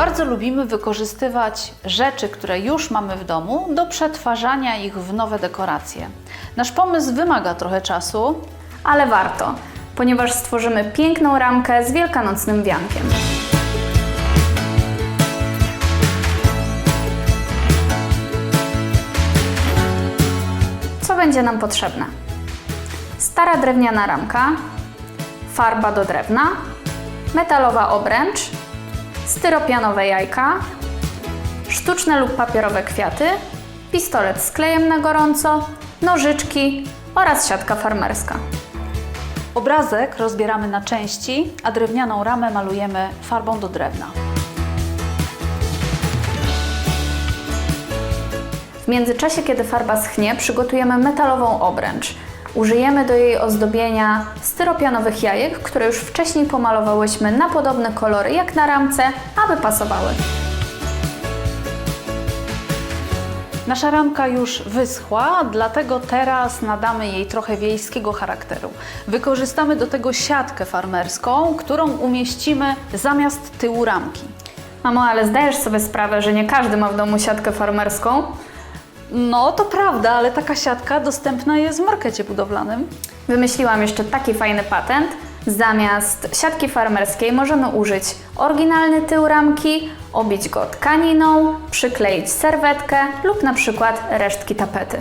Bardzo lubimy wykorzystywać rzeczy, które już mamy w domu, do przetwarzania ich w nowe dekoracje. Nasz pomysł wymaga trochę czasu, Ale warto, ponieważ stworzymy piękną ramkę z wielkanocnym wiankiem. Co będzie nam potrzebne? Stara drewniana ramka, farba do drewna, metalowa obręcz, styropianowe jajka, sztuczne lub papierowe kwiaty, pistolet z klejem na gorąco, nożyczki oraz siatka farmerska. Obrazek rozbieramy na części, a drewnianą ramę malujemy farbą do drewna. W międzyczasie, kiedy farba schnie, przygotujemy metalową obręcz. Użyjemy do jej ozdobienia styropianowych jajek, które już wcześniej pomalowałyśmy na podobne kolory jak na ramce, aby pasowały. Nasza ramka już wyschła, dlatego teraz nadamy jej trochę wiejskiego charakteru. Wykorzystamy do tego siatkę farmerską, którą umieścimy zamiast tyłu ramki. Mamo, ale zdajesz sobie sprawę, że nie każdy ma w domu siatkę farmerską? No to prawda, ale taka siatka dostępna jest w markecie budowlanym. Wymyśliłam jeszcze taki fajny patent. Zamiast siatki farmerskiej możemy użyć oryginalny tył ramki, obić go tkaniną, przykleić serwetkę lub na przykład resztki tapety.